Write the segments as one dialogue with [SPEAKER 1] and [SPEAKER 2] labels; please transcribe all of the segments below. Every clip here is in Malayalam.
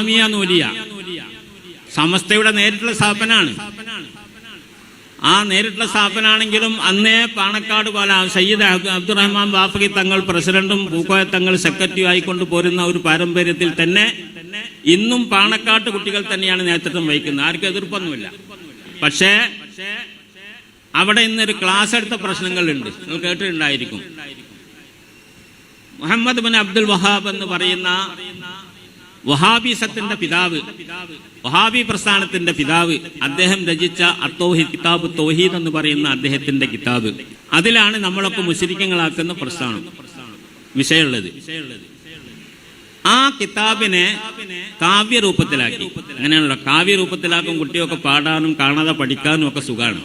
[SPEAKER 1] ജാമിയ നൂലിയ. സമസ്തയുടെ നേരിട്ടുള്ള സ്ഥാപനാണ് ആ നേരിട്ടുള്ള സ്ഥാപനാണെങ്കിലും അന്നേ പാണക്കാട് പോലെ സയ്യിദ് അബ്ദുറഹ്മാൻ ബാഫക്കി തങ്ങൾ പ്രസിഡന്റും പൂക്കോയ തങ്ങൾ സെക്രട്ടറി ആയിക്കൊണ്ട് പോരുന്ന ഒരു പാരമ്പര്യത്തിൽ തന്നെ ഇന്നും പാണക്കാട്ട് കുട്ടികൾ തന്നെയാണ് നേതൃത്വം വഹിക്കുന്നത്. ആർക്കും എതിർപ്പൊന്നുമില്ല. പക്ഷേ അവിടെ ഇന്നൊരു ക്ലാസ് എടുത്ത പ്രശ്നങ്ങളുണ്ട്. നിങ്ങൾ കേട്ടിട്ടുണ്ടായിരിക്കും. മുഹമ്മദ് ബിൻ അബ്ദുൽ വഹാബ് എന്ന് പറയുന്ന വഹാബിസത്തിന്റെ പിതാവ് വഹാബി പ്രസ്ഥാനത്തിന്റെ പിതാവ് അദ്ദേഹം രചിച്ച അത്തോഹി കിതാബ് തോഹീദ് എന്ന് പറയുന്ന അദ്ദേഹത്തിന്റെ കിതാബ്. അതിലാണ് നമ്മളൊക്കെ മുസ്ലിക്കങ്ങളാക്കുന്ന പ്രസ്ഥാനം. വിഷയമുള്ളത്. ആ കിതാബിനെ കാവ്യരൂപത്തിലാക്കി. അങ്ങനെയാണല്ലോ. കാവ്യരൂപത്തിലാക്കും കുട്ടിയൊക്കെ പാടാനും കാണാതെ പഠിക്കാനും ഒക്കെ സുഖമാണ്.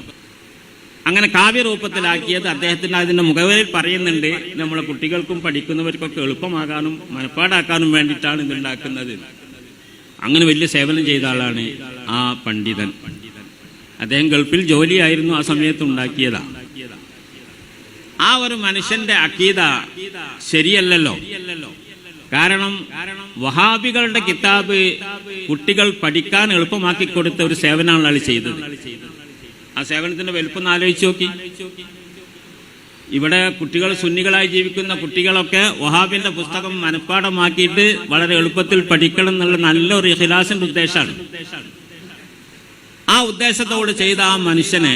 [SPEAKER 1] അങ്ങനെ കാവ്യരൂപത്തിലാക്കിയത് അദ്ദേഹത്തിന്റെ അതിന്റെ മുഖവരിൽ പറയുന്നുണ്ട്. നമ്മളെ കുട്ടികൾക്കും പഠിക്കുന്നവർക്കൊക്കെ എളുപ്പമാകാനും മനപ്പാടാക്കാനും വേണ്ടിയിട്ടാണ് ഇതുണ്ടാക്കുന്നത്. അങ്ങനെ വലിയ സേവനം ചെയ്ത ആളാണ് ആ പണ്ഡിതൻ. അദ്ദേഹം ഗൾഫിൽ ജോലിയായിരുന്നു ആ സമയത്ത് ഉണ്ടാക്കിയതാ. ആ ഒരു മനുഷ്യന്റെ അക്കീത ശരിയല്ലല്ലോ. കാരണം വഹാബികളുടെ കിതാബ് കുട്ടികൾ പഠിക്കാൻ എളുപ്പമാക്കി കൊടുത്ത ഒരു സേവനമാണ് ചെയ്തത്. ആ സേവനത്തിന്റെ വലുപ്പം ആലോചിച്ച് നോക്കി. ഇവിടെ കുട്ടികൾ സുന്നികളായി ജീവിക്കുന്ന കുട്ടികളൊക്കെ വഹാബിന്റെ പുസ്തകം മനഃപ്പാടമാക്കിയിട്ട് വളരെ എളുപ്പത്തിൽ പഠിക്കണം എന്നുള്ള നല്ലൊരു ഹിലാസിന്റെ ഉദ്ദേശമാണ് ആ ഉദ്ദേശത്തോട് ചെയ്ത ആ മനുഷ്യനെ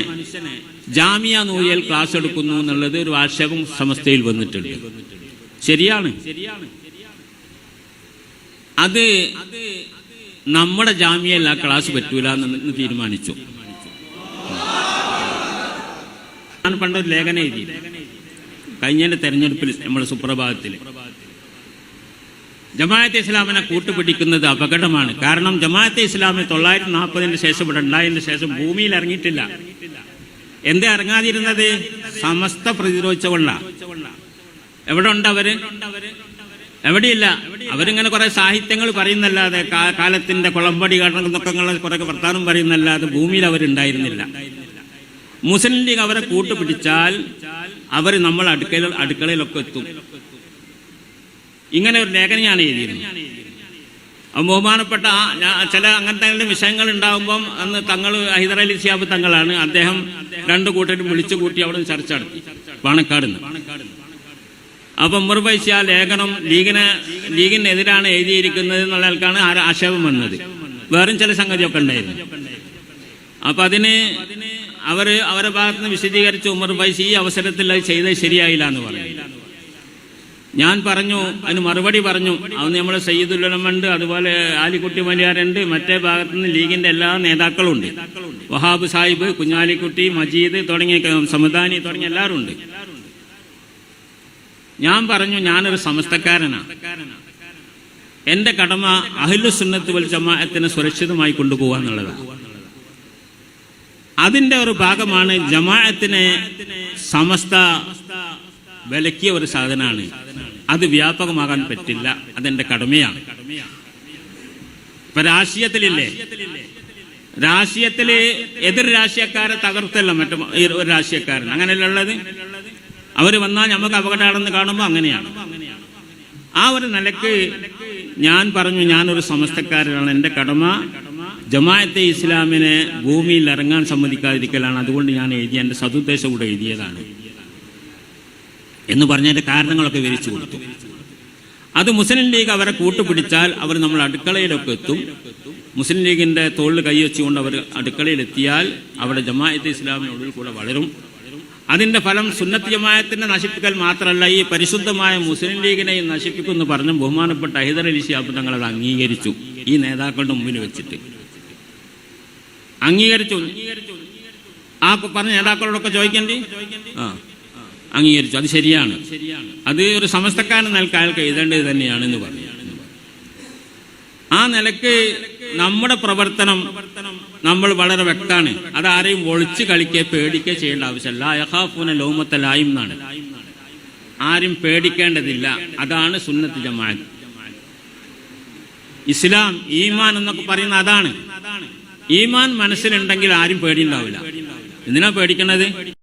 [SPEAKER 1] ജാമിയ നൂയൽ ക്ലാസ് എടുക്കുന്നു എന്നുള്ളത് ഒരു ആക്ഷേപം സമസ്തയിൽ വന്നിട്ടുണ്ട്. ശരിയാണ്. അത് നമ്മുടെ ജാമ്യയിൽ ആ ക്ലാസ് പറ്റൂല എന്ന് തീരുമാനിച്ചു ഞാൻ പണ്ടൊരു ലേഖനം എഴുതി. കഴിഞ്ഞതിന്റെ തെരഞ്ഞെടുപ്പിൽ നമ്മുടെ സുപ്രഭാതത്തിൽ ജമാഅത്തെ ഇസ്ലാമിനെ കൂട്ടുപിടിക്കുന്നത് അപകടമാണ്. കാരണം ജമാഅത്തെ ഇസ്ലാമി തൊള്ളായിരത്തി നാൽപ്പതിന് ശേഷം ഇവിടെ ഉണ്ടായതിന് ശേഷം ഭൂമിയിൽ ഇറങ്ങിയിട്ടില്ല. എന്താ ഇറങ്ങാതിരുന്നത്? സമസ്ത പ്രതിരോധിച്ചുകൊണ്ടാണ് എവിടെ ഉണ്ട് അവർ? എവിടെയില്ല. അവരിങ്ങനെ കുറെ സാഹിത്യങ്ങൾ പറയുന്നല്ലാതെ കാലത്തിന്റെ കുളമ്പടി എന്നൊക്കെ കുറെ വർത്താനം പറയുന്നല്ലാതെ ഭൂമിയിൽ അവരുണ്ടായിരുന്നില്ല. മുസ്ലിം ലീഗ് അവരെ കൂട്ടുപിടിച്ചാൽ അവർ നമ്മൾ അടുക്കള അടുക്കളയിലൊക്കെ എത്തും. ഇങ്ങനെ ഒരു ലേഖനം ഞാൻ എഴുതിയിരുന്നു അപ്പം ബഹുമാനപ്പെട്ട ചില അങ്ങനത്തെ വിഷയങ്ങൾ ഉണ്ടാകുമ്പം അന്ന് തങ്ങൾ ഹൈദർ അലി സിയാബ് തങ്ങളാണ്. അദ്ദേഹം രണ്ടു കൂട്ടരും വിളിച്ചു കൂട്ടി അവിടെ ചർച്ച നടത്തി. പാണക്കാട് അപ്പൊ ഉമർബൈസി ആ ലേഖനം ലീഗിനെ ലീഗിനെതിരാണ് എഴുതിയിരിക്കുന്നത് എന്നുള്ള ആൾക്കാണ് ആക്ഷേപം വന്നത്. വേറും ചില സംഗതിയൊക്കെ ഉണ്ടായിരുന്നു. അപ്പൊ അതിന് അവർ അവരുടെ ഭാഗത്ത് നിന്ന് വിശദീകരിച്ച ഉമർ ഫൈസി ഈ അവസരത്തിൽ അത് ചെയ്ത ശരിയായില്ല എന്ന് പറഞ്ഞു. ഞാൻ പറഞ്ഞു അതിന് മറുപടി പറഞ്ഞു. അന്ന് നമ്മൾ സയ്യിദുല്ലമുണ്ട് അതുപോലെ ആലിക്കുട്ടി മലയാറുണ്ട് മറ്റേ ഭാഗത്തു നിന്ന് ലീഗിന്റെ എല്ലാ നേതാക്കളും ഉണ്ട് വഹാബ് സാഹിബ് കുഞ്ഞാലിക്കുട്ടി മജീദ് തുടങ്ങിയ സമദാനി തുടങ്ങിയ എല്ലാവരും ഉണ്ട്. ഞാൻ പറഞ്ഞു ഞാനൊരു സമസ്തക്കാരനാണ് എന്റെ കടമ അഹിലുസുന്നത്ത് വൽ ജമാഅത്തിനെ സുരക്ഷിതമായി കൊണ്ടുപോകുക എന്നുള്ളതാണ് അതിന്റെ ഒരു ഭാഗമാണ് ജമാഅത്തിനെ സമസ്ത വിലക്കിയ ഒരു സാധനമാണ്. അത് വ്യാപകമാകാൻ പറ്റില്ല. അതെന്റെ കടമയാണ്. ഇപ്പൊ രാഷ്ട്രീയത്തിലില്ലേ? രാഷ്ട്രീയത്തിൽ എതിർ രാഷ്ട്രീയക്കാരെ തകർത്തല്ല മറ്റു ഒരു രാഷ്ട്രീയക്കാരൻ. അങ്ങനെയല്ല ഉള്ളത്? അവർ വന്നാൽ നമുക്ക് അപകടമാണെന്ന് കാണുമ്പോൾ അങ്ങനെയാണ്. ആ ഒരു നിലയ്ക്ക് ഞാൻ പറഞ്ഞു ഞാനൊരു സമസ്തക്കാരനാണ്. എന്റെ കടമ ജമാഅത്തെ ഇസ്ലാമിനെ ഭൂമിയിൽ ഇറങ്ങാൻ സമ്മതിക്കാതിരിക്കലാണ്. അതുകൊണ്ട് ഞാൻ എഴുതിയ എന്റെ സതുദ്ദേശം കൂടെ എഴുതിയതാണ്. എന്ന് പറഞ്ഞതിന്റെ കാരണങ്ങളൊക്കെ വിവരിച്ചു കൊടുത്തു. അത് മുസ്ലിം ലീഗ് അവരെ കൂട്ടുപിടിച്ചാൽ അവർ നമ്മൾ അടുക്കളയിലൊക്കെ എത്തും. മുസ്ലിം ലീഗിന്റെ തോളിൽ കൈവച്ചുകൊണ്ട് അവർ അടുക്കളയിലെത്തിയാൽ അവിടെ ജമാഅത്തെ ഇസ്ലാമിനുള്ളിൽ കൂടെ വളരും. അതിന്റെ ഫലം സുന്നത്ത് ജമാഅത്തിനെ നശിപ്പിക്കൽ മാത്രമല്ല ഈ പരിശുദ്ധമായ മുസ്ലിം ലീഗിനെയും നശിപ്പിക്കുമെന്ന് പറഞ്ഞ് ബഹുമാനപ്പെട്ട ഹൈദർ അലി ശിഹാബ് തങ്ങൾ അത് അംഗീകരിച്ചു. ഈ നേതാക്കളുടെ മുമ്പിൽ വെച്ചിട്ട്. അംഗീകരിച്ചു. ആ പറഞ്ഞ നേതാക്കളോടൊക്കെ ചോദിക്കണ്ടേ? ആ. അംഗീകരിച്ചു. അത് ശരിയാണ്. അത് ഒരു സമസ്തക്കാരൻ നിലയ്ക്ക് അയാൾക്ക് എഴുതേണ്ടത് തന്നെയാണ് എന്ന് പറഞ്ഞു. ആ നിലയ്ക്ക് നമ്മുടെ പ്രവർത്തനം നമ്മൾ വളരെ വ്യക്തമാണ്. അത് ആരെയും ഒളിച്ച് കളിക്കുക പേടിക്കുക ചെയ്യേണ്ട ആവശ്യമല്ല. യഹാഫൂന ലോമത്തലായും എന്നാണ്. ആരും പേടിക്കേണ്ടതില്ല. അതാണ് സുന്നത്ത് ജമാഅത്ത്. ഇസ്ലാം ഈമാൻ എന്നൊക്കെ പറയുന്ന അതാണ്. ഈമാൻ മനസ്സിലുണ്ടെങ്കിൽ ആരും പേടിയുണ്ടാവില്ല. എന്തിനാ പേടിക്കണത്?